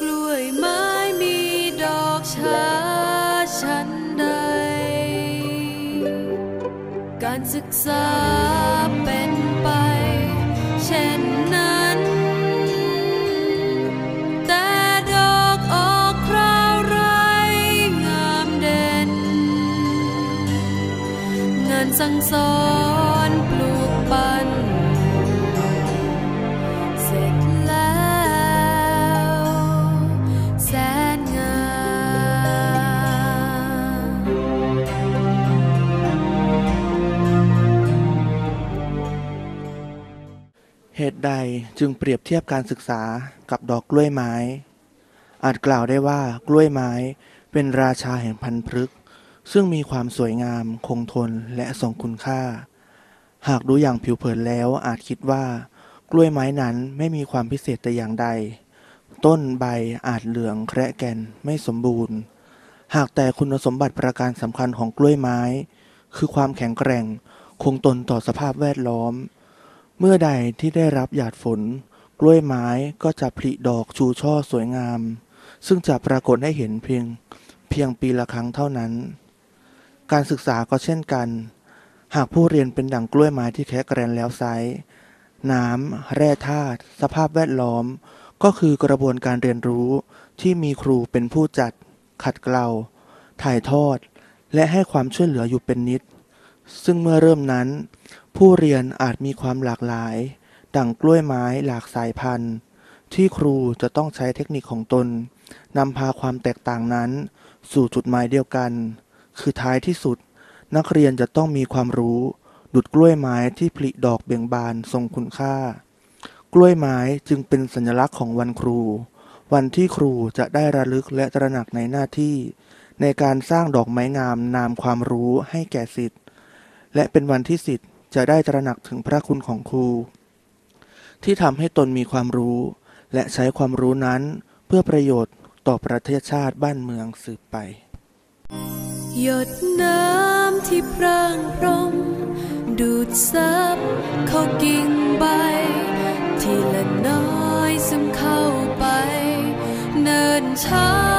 กล้วยไม้มีดอกช้าชั้นใด การศึกษาเป็นไปเช่นนั้นสั่งสอนปลูกปันเสร็จ ตุใดจึงเปรียบเทียบการศึกษากับดอกกล้วยไม้ อาจกล่าวได้ว่ากล้วยไม้เป็นราชาแห่งพันธุ์พฤกษ์ซึ่งมีความสวยงาม คงทนและทรงคุณค่า หากดูอย่างผิวเผินแล้วอาจคิดว่า กล้วยไม้นั้นไม่มีความพิเศษแต่อย่างใด ต้นใบอาจเหลืองแคระแกนไม่สมบูรณ์ หากแต่คุณสมบัติประการสำคัญของกล้วยไม้ คือความแข็งแกร่ง คงตนต่อสภาพแวดล้อม เมื่อใดที่ได้รับหยาดฝน กล้วยไม้ก็จะผลิดอกชูช่อสวยงาม ซึ่งจะปรากฏให้เห็นเพียงเพียงปีละครั้งเท่านั้น การศึกษาก็เช่นกัน หากผู้เรียนเป็นดั่งกล้วยไม้ที่แข็งแกร่งแล้วไซร้น้ำ แร่ธาตุสภาพแวดล้อม ก็คือกระบวนการเรียนรู้ที่มีครูเป็นผู้จัด ขัดเกลา ถ่ายทอด และให้ความช่วยเหลืออยู่เป็นนิด ซึ่งเมื่อเริ่มนั้น ผู้เรียนอาจมีความหลากหลาย ดั่งกล้วยไม้หลากสายพันธุ์ ที่ครูจะต้องใช้เทคนิคของตนนำพาความแตกต่างนั้น สู่จุดหมายเดียวกัน คือท้ายที่สุด นักเรียนจะต้องมีความรู้ ดุดกล้วยไม้ที่ผลิดอกเบ่งบานทรงคุณค่า กล้วยไม้จึงเป็นสัญลักษณ์ของวันครู วันที่ครูจะได้ระลึกและตระหนักในหน้าที่ ในการสร้างดอกไม้งามนามความรู้ให้แก่สิทธิ์และเป็นวันที่สิทธิ์ จะได้ตระหนักถึงพระคุณของครู ที่ทำให้ตนมีความรู้ และใช้ความรู้นั้นเพื่อประโยชน์ต่อประเทศชาติบ้านเมืองสืบไป หยดน้ำที่พรางพรม ดูดซับเขากิ่งใบ ทีละน้อยซึมเข้าไป เนินช้า